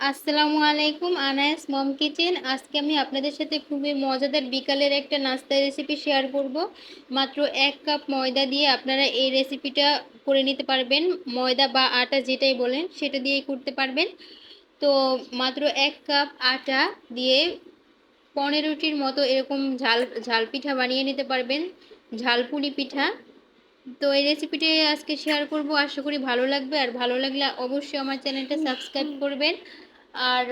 আসসালামু আলাইকুম, আনায়াস মম কিচেন। আজকে আমি আপনাদের সাথে খুবই মজাদার বিকালের একটা নাস্তার রেসিপি শেয়ার করব। মাত্র এক কাপ ময়দা দিয়ে আপনারা এই রেসিপিটা করে নিতে পারবেন। ময়দা বা আটা যেটাই বলেন, সেটা দিয়েই করতে পারবেন। তো মাত্র এক কাপ আটা দিয়ে পনেরোটির মতো এরকম ঝাল ঝাল পিঠা বানিয়ে নিতে পারবেন। ঝালপুলি পিঠা। তো এই রেসিপিটি আজকে শেয়ার করব। আশা করি ভালো লাগবে। আর ভালো লাগলে অবশ্যই আমার চ্যানেলটা সাবস্ক্রাইব করবেন। আর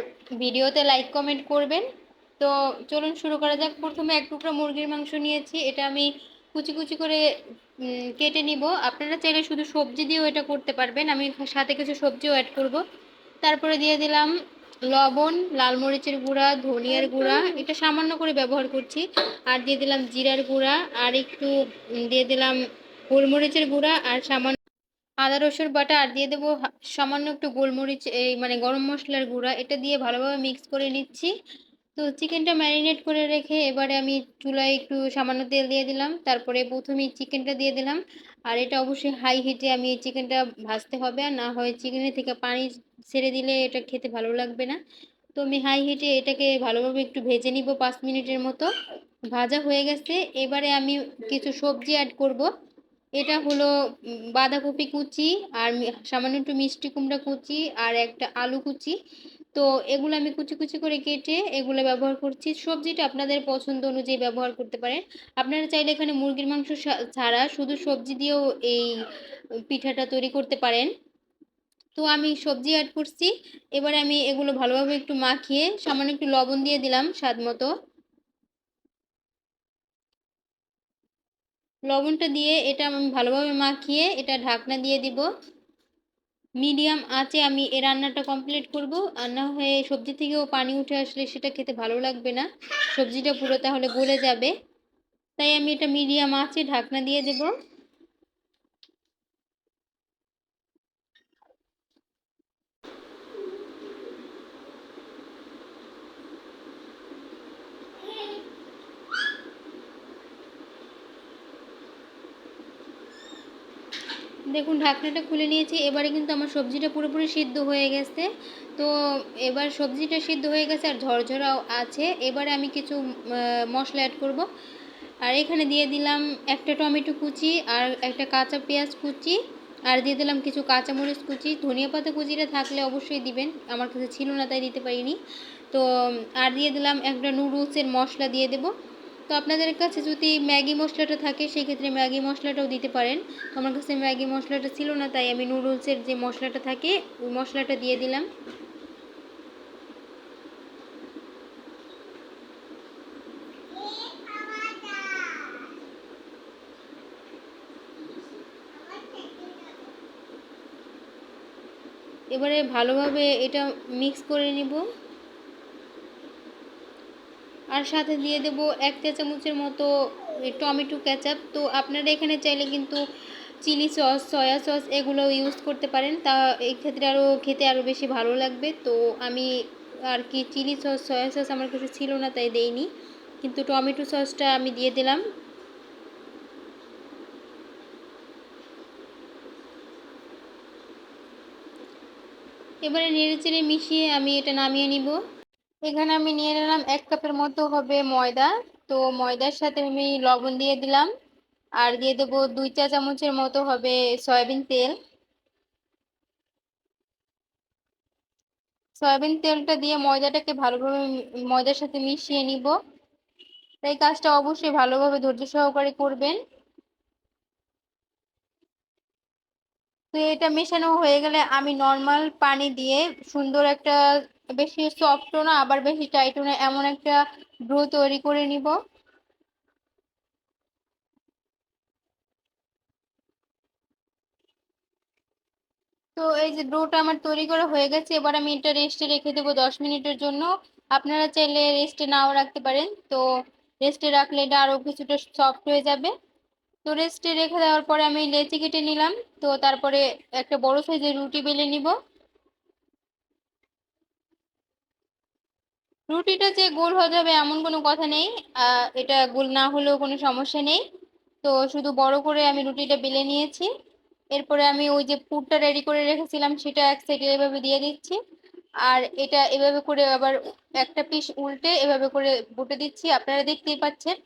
ভিডিওতে লাইক কমেন্ট করবেন। তো চলুন শুরু করা যাক। প্রথমে এক টুকরা মুরগির মাংস নিয়েছি। এটা আমি কুচি কুচি করে কেটে নিব। আপনারা চাইলে শুধু সবজি দিয়েও এটা করতে পারবেন। আমি সাথে কিছু সবজিও অ্যাড করব। তারপরে দিয়ে দিলাম লবণ, লাল মরিচের গুঁড়া, ধনিয়ার গুঁড়া। এটা সামান্য করে ব্যবহার করছি। আর দিয়ে দিলাম জিরার গুঁড়া। আর একটু দিয়ে দিলাম গোলমরিচের গুঁড়া। আর সামান্য আদা, রসুন বাটা আর দিয়ে দেবো সামান্য একটু গোলমরিচ, এই মানে গরম মশলার গুঁড়া। এটা দিয়ে ভালোভাবে মিক্স করে নিচ্ছি। তো চিকেনটা ম্যারিনেট করে রেখে এবারে আমি চুলায় একটু সামান্য তেল দিয়ে দিলাম। তারপরে প্রথমে চিকেনটা দিয়ে দিলাম। আর এটা অবশ্যই হাই হিটে আমি চিকেনটা ভাজতে হবে। আর না হয় চিকেনের থেকে পানি ছেড়ে দিলে এটা খেতে ভালো লাগবে না। তো আমি হাই হিটে এটাকে ভালোভাবে একটু ভেজে নিব পাঁচ মিনিটের মতো। ভাজা হয়ে গেছে। এবারে আমি কিছু সবজি অ্যাড করব। এটা হলো বাঁধাকপি কুচি আর সামান্য একটু মিষ্টি কুমড়া কুচি আর একটা আলু কুচি। তো এগুলো আমি কুচি কুচি করে কেটে এগুলো ব্যবহার করছি। সবজিটা আপনাদের পছন্দ অনুযায়ী ব্যবহার করতে পারেন। আপনারা চাইলে এখানে মুরগির মাংস ছাড়া শুধু সবজি দিয়েও এই পিঠাটা তৈরি করতে পারেন। তো আমি সবজি অ্যাড করছি। এবারে আমি এগুলো ভালোভাবে একটু মাখিয়ে সামান্য একটু লবণ দিয়ে দিলাম স্বাদ মতো। লবণটা দিয়ে এটা আমি ভালোভাবে মাখিয়ে এটা ঢাকনা দিয়ে দিব। মিডিয়াম আঁচে আমি এ রান্নাটা কমপ্লিট করব। আর না হয়ে সবজি থেকেও পানি উঠে আসলে সেটা খেতে ভালো লাগবে না। সবজিটা পুরো তাহলে গলে যাবে। তাই আমি এটা মিডিয়াম আঁচে ঢাকনা দিয়ে দেবো। দেখুন, ঢাকনাটা খুলে নিয়েছি। এবারে কিন্তু আমার সবজিটা পুরোপুরি সিদ্ধ হয়ে গেছে। তো এবার সবজিটা সিদ্ধ হয়ে গেছে আর ঝরঝরাও আছে। এবারে আমি কিছু মশলা অ্যাড করব। আর এখানে দিয়ে দিলাম একটা টমেটো কুচি আর একটা কাঁচা পেঁয়াজ কুচি। আর দিয়ে দিলাম কিছু কাঁচামরিচ কুচি। ধনিয়া পাতা কুচিটা থাকলে অবশ্যই দিবেন। আমার কাছে ছিল না, তাই দিতে পারিনি। তো আর দিয়ে দিলাম একটা নুডলসের মশলা দিয়ে দেবো। তো আপনাদের কাছে যদি ম্যাগি মশলাটা থাকে, সেক্ষেত্রে ম্যাগি মশলাটাও দিতে পারেন। আমার কাছে ম্যাগি মশলাটা ছিল না, তাই আমি নুডলসের যে মশলাটা থাকে, ওই মশলাটা দিয়ে দিলাম। এবারে ভালোভাবে এটা মিক্স করে নিব। আর সাথে দিয়ে দেব এক চা চামচের মতো টমেটো ক্যাচাপ তো আপনারা এখানে চাইলে কিন্তু চিলি সস, সয়া সস এগুলো ইউজ করতে পারেন। তা এই ক্ষেত্রে আরও খেতে আরও বেশি ভালো লাগবে। তো আমি আর কি চিলি সস, সয়া সস আমার কাছে ছিল না, তাই দেইনি। কিন্তু টমেটো সসটা আমি দিয়ে দিলাম। এবারে নেড়ে চেড়ে মিশিয়ে আমি এটা নামিয়ে নিব। এখানে আমি নিয়ে নিলাম এক কাপের মতো হবে ময়দা। তো ময়দার সাথে আমি লবণ দিয়ে দিলাম। আর দিয়ে দেবো দুই চা চামচের মতো হবে সয়াবিন তেল। সয়াবিন তেলটা দিয়ে ময়দাটাকে ভালোভাবে ময়দার সাথে মিশিয়ে নিব। তাই কাজটা অবশ্যই ভালোভাবে ধৈর্য সহকারে করবেন। তো এটা মেশানো হয়ে গেলে আমি নর্মাল পানি দিয়ে সুন্দর একটা বেশি সফটও না, আবার বেশি টাইটও না, এমন একটা ডো তৈরি করে নিব। তো এই যে ডোটা আমার তৈরি করা হয়ে গেছে, এবার আমি এটা রেস্টে রেখে দেবো দশ মিনিটের জন্য। আপনারা চাইলে রেস্টে নাও রাখতে পারেন। তো রেস্টে রাখলে এটা আরও কিছুটা সফট হয়ে যাবে। তো রেস্টে রেখে দেওয়ার পরে আমি লেচি কেটে নিলাম। তো তারপরে একটা বড় সাইজের রুটি বেলে নিব। রুটিটা যে গোল হয়ে যাবে এমন কোনো কথা নেই। এটা গোল না হলেও কোনো সমস্যা নেই। তো শুধু বড় করে আমি রুটিটা বেলে নিয়েছি। এরপরে আমি ওই যে পুরটা রেডি করে রেখেছিলাম, সেটা এক সাইডে এভাবে দিয়ে দিচ্ছি। আর এটা এভাবে করে আবার একটা পিস উল্টে এভাবে করে বুটে দিচ্ছি। আপনারা দেখতেই পাচ্ছেন।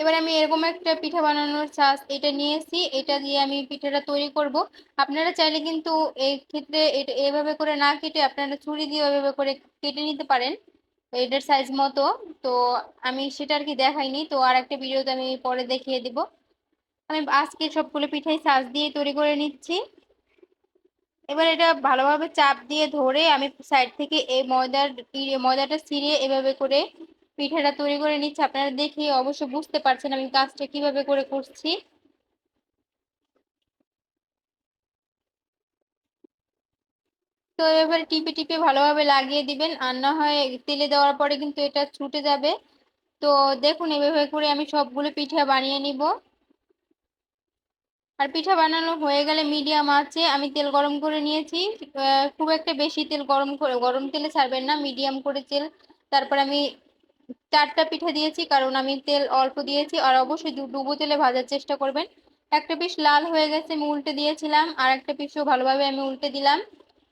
এবার আমি এরকম একটা পিঠা বানানোর চাষ এটা নিয়েছি, এটা দিয়ে আমি পিঠাটা তৈরি করব। আপনারা চাইলে কিন্তু এই ক্ষেত্রে এটা, এভাবে করে না কেটে আপনারা ছুরি দিয়ে এভাবে করে কেটে নিতে পারেন, এটার সাইজ মতো। তো আমি সেটা আর কি দেখাইনি, তো আর একটা ভিডিওতে আমি পরে দেখিয়ে দিব। আমি আজকে সবগুলো পিঠাই সাজ দিয়ে তৈরি করে নিচ্ছি। এবার এটা ভালোভাবে চাপ দিয়ে ধরে আমি সাইড থেকে এই ময়দার ময়দাটা ছিঁড়ে এভাবে করে পিঠাটা তৈরি করে নিচ্ছি, আপনারা দেখে অবশ্য বুঝতে পারছেন আমি কাজটা কীভাবে করে করছি। তো এবার টিপে টিপে ভালোভাবে লাগিয়ে দিবেন, আর না হয় তেলে দেওয়ার পরে কিন্তু এটা ছুটে যাবে। তো দেখুন, এভাবে করে আমি সবগুলো পিঠা বানিয়ে নিব। আর পিঠা বানানো হয়ে গেলে মিডিয়াম আছে, আমি তেল গরম করে নিয়েছি। খুব একটা বেশি তেল গরম করে, গরম তেলে ছাড়বেন না, মিডিয়াম করে তেল। তারপর আমি চারটা পিঠা দিয়েছি, কারণ আমি তেল অল্প দিয়েছি, আর অবশ্যই ডুবো তেলে ভাজার চেষ্টা করবেন। একটা পিস লাল হয়ে গেছে, আমি উল্টে দিয়েছিলাম, আর একটা পিসও ভালোভাবে আমি উল্টে দিলাম।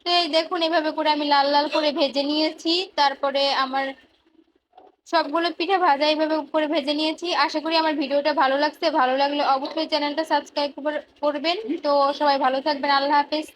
তো এই দেখুন, এভাবে করে আমি লাল লাল করে ভেজে নিয়েছি, তারপরে আমার সবগুলো পিঠা ভাজা এইভাবে করে ভেজে নিয়েছি। আশা করি আমার ভিডিওটা ভালো লাগছে, ভালো লাগলে অবশ্যই চ্যানেলটা সাবস্ক্রাইব করবেন। তো সবাই ভালো থাকবেন, আল্লাহ হাফেজ।